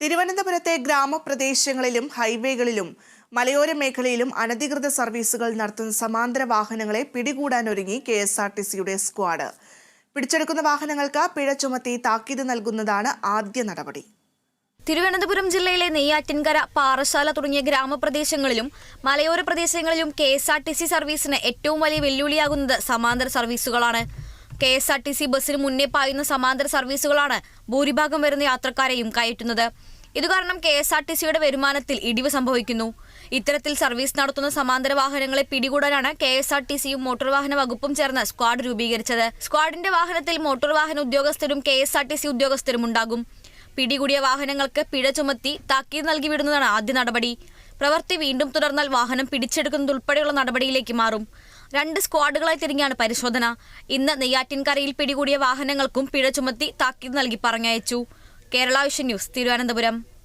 തിരുവനന്തപുരത്തെ ഗ്രാമപ്രദേശങ്ങളിലും ഹൈവേകളിലും മലയോര മേഖലയിലും അനധികൃത സർവീസുകൾ നടത്തുന്ന സമാന്തര വാഹനങ്ങളെ പിടികൂടാനൊരുങ്ങി കെ എസ് ആർ ടി സിയുടെ സ്ക്വാഡ്. പിടിച്ചെടുക്കുന്ന വാഹനങ്ങൾക്ക് പിഴ ചുമത്തി താക്കീത് നൽകുന്നതാണ് ആദ്യ നടപടി. തിരുവനന്തപുരം ജില്ലയിലെ നെയ്യാറ്റിൻകര പാറശാല തുടങ്ങിയ ഗ്രാമപ്രദേശങ്ങളിലും മലയോര പ്രദേശങ്ങളിലും K S R T C സർവീസിന് ഏറ്റവും വലിയ വെല്ലുവിളിയാകുന്നത് സമാന്തര സർവീസുകളാണ്. K S R T C ബസ്സിന് മുന്നേ പായുന്ന സമാന്തര സർവീസുകളാണ് ഭൂരിഭാഗം വരുന്ന യാത്രക്കാരെയും കയറ്റുന്നത്. ഇതുകാരണം കെ എസ് ആർ ടി സിയുടെ വരുമാനത്തിൽ ഇടിവ് സംഭവിക്കുന്നു. ഇത്തരത്തിൽ സർവീസ് നടത്തുന്ന സമാന്തര വാഹനങ്ങളെ പിടികൂടാനാണ് കെ എസ് ആർ ടി സിയും മോട്ടോർ വാഹന വകുപ്പും ചേർന്ന് സ്ക്വാഡ് രൂപീകരിച്ചത്. സ്ക്വാഡിന്റെ വാഹനത്തിൽ മോട്ടോർ വാഹന ഉദ്യോഗസ്ഥരും K S R T C ഉദ്യോഗസ്ഥരും ഉണ്ടാകും. പിടികൂടിയ വാഹനങ്ങൾക്ക് പിഴ ചുമത്തി താക്കീത് നൽകി വിടുന്നതാണ് ആദ്യ നടപടി. പ്രവൃത്തി വീണ്ടും തുടർന്നാൽ വാഹനം പിടിച്ചെടുക്കുന്നതുൾപ്പെടെയുള്ള നടപടിയിലേക്ക് മാറും. രണ്ട് സ്ക്വാഡുകളായി തിരിഞ്ഞാണ് പരിശോധന. ഇന്ന് നെയ്യാറ്റിൻകരയിൽ പിടികൂടിയ വാഹനങ്ങൾക്കും പിഴ ചുമത്തി താക്കീത് നൽകി പറഞ്ഞയച്ചു. Kerala vision news Thiruvananthapuram.